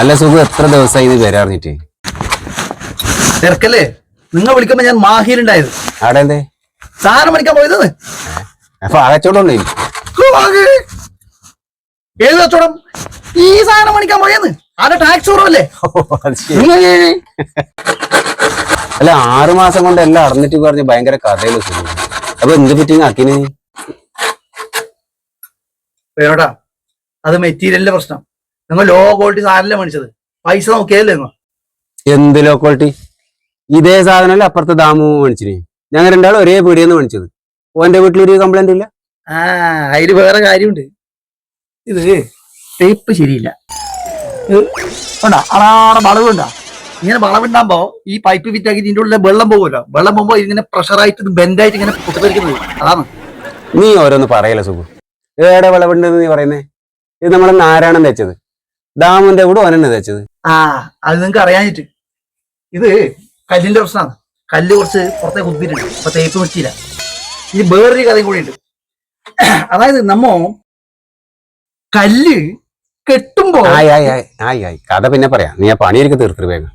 അല്ല സുഖം എത്ര ദിവസമായി ഇത് വരാറിഞ്ഞിട്ട് തിരക്കല്ലേ? നിങ്ങൾ വിളിക്കുമ്പോ ഞാൻ മാഹിയിലുണ്ടായത്. അവിടെ എന്തേ? സാധനം പഠിക്കാൻ പോയത് അപ്പൊ ആകച്ചോടുണ്ടേ ഏത് കച്ചവടം? ഈ സാധനം മേടിക്കാൻ പോയെന്ന് ആടെ ടാക്സ് കുറവല്ലേ? അല്ല ആറു മാസം കൊണ്ട് എല്ലാം അടന്നിട്ട് പറഞ്ഞ് ഭയങ്കര കഥയിൽ സുഖം അപ്പൊ എന്ത് പറ്റി അക്കിനെ അത് മെറ്റീരിയലിന്റെ പ്രശ്നം. നിങ്ങൾ ലോ ക്വാളിറ്റി സാധനമല്ലേ മേടിച്ചത്? പൈസ നോക്കിയതല്ലേ നിങ്ങൾ? എന്ത് ലോ ക്വാളിറ്റി ഇതേ സാധനമല്ല അപ്പുറത്തെ ദാമു മേടിച്ചിന്? ഞങ്ങൾ രണ്ടാളും ഒരേ പീടിയെന്ന് മേടിച്ചത്. ഓന്റെ വീട്ടിലൊരു കംപ്ലൈന്റ് ഇല്ല? ആ അതിൽ വേറെ കാര്യമുണ്ട്. ഇത് ടേപ്പ് ശരിയില്ല. കണ്ടോ? അടാടെ വളവുണ്ടോ ഇങ്ങനെ വളവുണ്ടാകുമ്പോ ഈ പൈപ്പ് ഫിറ്റാക്കി ഇതിന്റെ ഉള്ളിൽ വെള്ളം പോകുമല്ലോ? വെള്ളം പോകുമ്പോ ഇങ്ങനെ പ്രഷറായിട്ട് ബെൻഡ് ബെൻഡായിട്ട് ഇങ്ങനെ പൊട്ടിത്തെറിക്കുന്നത് അതാണ്. നീ ഓരോന്ന് പറയല സുഖം ഏടെ വിളവുണ്ടെന്ന് നീ പറയുന്നേ? ഇത് നമ്മളെ നാരായണം തെച്ചത്. ദാമുന്റെ കൂടെ ഓനെന്നെ തേച്ചത്? ആ അത് നിങ്ങൾക്ക് അറിയാനായിട്ട് ഇത് കല്ലിന്റെ പ്രശ്നമാണ് കല്ല് കുറച്ച് പുറത്തേക്ക് കുത്തിയിട്ടുണ്ട്. അപ്പൊ തേപ്പ് വെച്ചില്ല ഇനി വേറൊരു കഥയും കൂടി ഉണ്ട്. അതായത് നമ്മ കല്ല് കെട്ടുമ്പോ ആയി ആയി ആയി ആയി ആയി. കഥ പിന്നെ പറയാം. നീ ആ പണിയൊക്കെ തീർത്തിട്ട് വേഗം.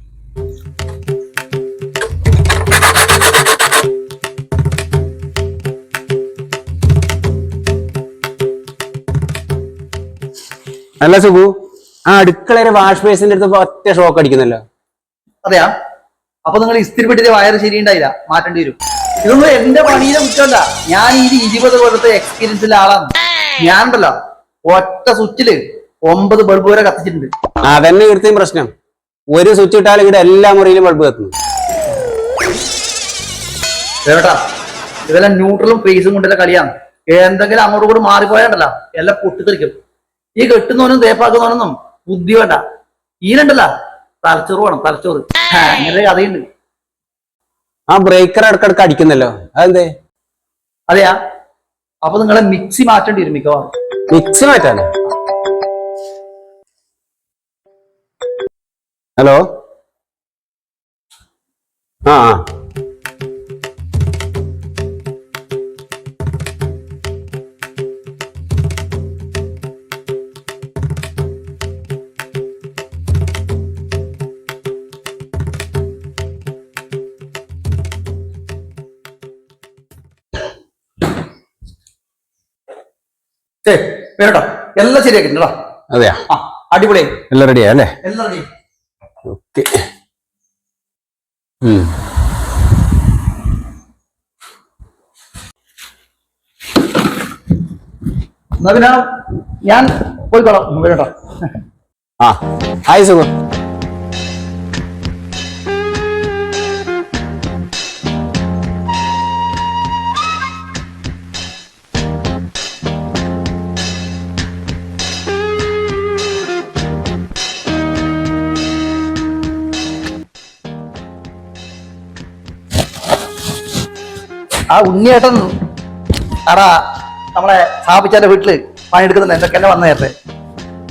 അല്ല സുഖു? ആ അടുക്കളയുടെ വാഷ് ബേസിന്റെ അടുത്ത് ഒറ്റ ഷോക്ക് അടിക്കുന്നല്ലോ. അതെയാ? അപ്പൊ നിങ്ങൾ ഇസ്തിരിപ്പെട്ടിട്ട് വയറ് ശരിയുണ്ടായില്ല? മാറ്റേണ്ടി വരും. ഇതൊന്നും എന്റെ പണിയിലെ കുറ്റമല്ല ഞാൻ ഈ ഇരുപത് കൊല്ലത്തെ എക്സ്പീരിയൻസിലെ ആളാണ്. ഞാൻ ഉണ്ടല്ലോ ഒറ്റ സ്വിച്ചിൽ ഒമ്പത് ബൾബ് വരെ കത്തിച്ചിട്ടുണ്ട്. അതന്നെ ഇവിടുത്തെയും പ്രശ്നം. ഒരു സ്വിച്ച് ഇട്ടാൽ ഇവിടെ എല്ലാ മുറിയിലും ബൾബ് കത്തുന്നു. കേട്ടാ. ഇതെല്ലാം ന്യൂട്രലും ഫേസും കൊണ്ടുള്ള കളിയാണ്. എന്തെങ്കിലും അങ്ങോട്ടും കൂടെ മാറിപ്പോയാണ്ടല്ലോ. എല്ലാം പൊട്ടിത്തെറിക്കും. ഈ കെട്ടുന്നവനും തേപ്പാക്കുന്നവനൊന്നും ബുദ്ധി വേണ്ട ഈനുണ്ടല്ല. തലച്ചോറ് വേണം തലച്ചോറ്. അങ്ങനെ കഥയുണ്ട്. ആ ബ്രേക്കർ ഇടക്കിടക്ക് അടിക്കുന്നല്ലോ. അതെന്തേ? അതെയാ? അപ്പൊ നിങ്ങളെ മിക്സി മാറ്റേണ്ടി വരും മിക്കവാറും. മിക്സി മാറ്റാനോ? ഹലോ ആ ആ. വേട്ടോ എല്ലാം ശരിയാക്കിട്ടുണ്ടോ അതെയാ? അടിപൊളി. എല്ലാം റെഡിയാ അല്ലേ എല്ലാം റെഡി ഓക്കെ എന്നാ പിന്നെ ഞാൻ പോയിക്കോളാം. വേട്ടോ ആ ആയി സുഖം ആ ഉണ്ണിയേട്ടൻ അടാ നമ്മളെ സ്ഥാപിച്ചാന്റെ വീട്ടിൽ പണിയെടുക്കുന്നുണ്ട് എന്തൊക്കെ തന്നെ വന്നേരത്തെ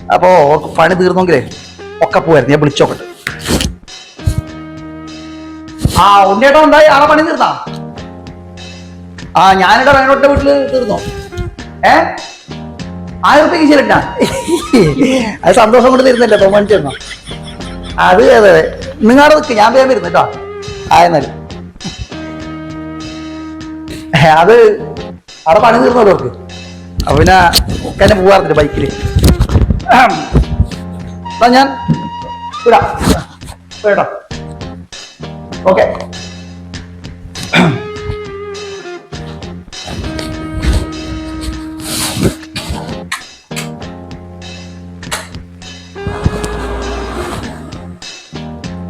അപ്പോൾ അപ്പോ ഓർക്ക് പണി തീർന്നെങ്കിലേ ഒക്കെ പോവായിരുന്നു. ഞാൻ വിളിച്ചോക്കട്ടെ ആ ഉണ്ണിയേട്ടൻ ഉണ്ടായി ആളെ പണി തീർന്നാ? ആ ഞാനിട വേണോട്ടെ വീട്ടിൽ തീർന്നോ? ഏ? ആയിരത്തി ശരിട്ടാ അത് സന്തോഷം കൊണ്ട് തരുന്നില്ല തോമാനിച്ചു തന്നോ അത് അതെ നിങ്ങളുടെ നിൽക്ക് ഞാൻ വേഗം വരുന്നു കേട്ടോ. ആയെന്നാലും അത് അവിടെ പണി തീർന്നല്ലോ അവർക്ക്. അപ്പൊ പിന്നെ തന്നെ പോവാറുണ്ട് ബൈക്കിൽ. എന്നാ ഞാൻ വിടാം. ഓക്കെ.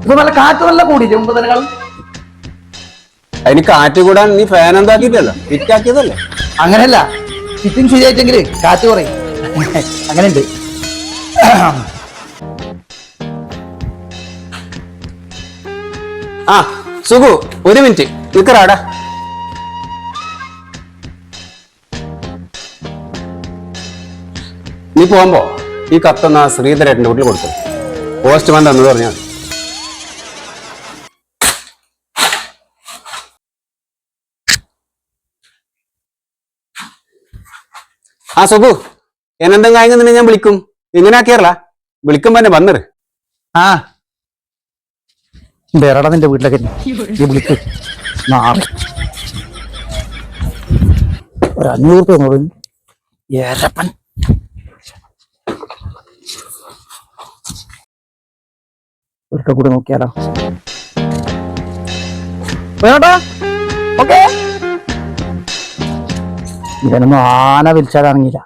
ഇപ്പൊ നല്ല കാറ്റ് നല്ല കൂടിയില്ലേ മുമ്പതിനേക്കാളും അതിന് കാറ്റ് കൂടാൻ നീ ഫാൻ എന്താക്കിയിട്ടല്ലോ? ഫിറ്റാക്കിയതല്ലേ അങ്ങനെയല്ല ഫിറ്റിംഗ് ശരിയായിട്ടെങ്കിൽ കാറ്റ് കുറയും. അങ്ങനെയുണ്ട്. ആ സുഖു ഒരു മിനിറ്റ്. നിൽക്കറാടാ നീ പോകുമ്പോ ഈ കത്തൊന്ന് ആ ശ്രീധരേട്ടന്റെ വീട്ടിൽ കൊടുത്തു പോസ്റ്റ്മാൻ തന്നു പറഞ്ഞാൽ ആ സുഖു എന്നെന്തെങ്കിലും കായങ്ങുന്നുണ്ടെങ്കിൽ ഞാൻ വിളിക്കും. ഇങ്ങനെ ആക്കിയറല വിളിക്കുമ്പോ എന്നെ വന്നറ്. ആ. വേറെടാ നിന്റെ വീട്ടിലൊക്കെ ഒരു അഞ്ഞൂറ് രൂപ ഒരിക്കൽ കൂടെ നോക്കിയാലോ. വേണോട്ടോ? ഓക്കെ. ഇവനൊന്നും ആന വിളിച്ചാൽ ഇറങ്ങിയില്ല.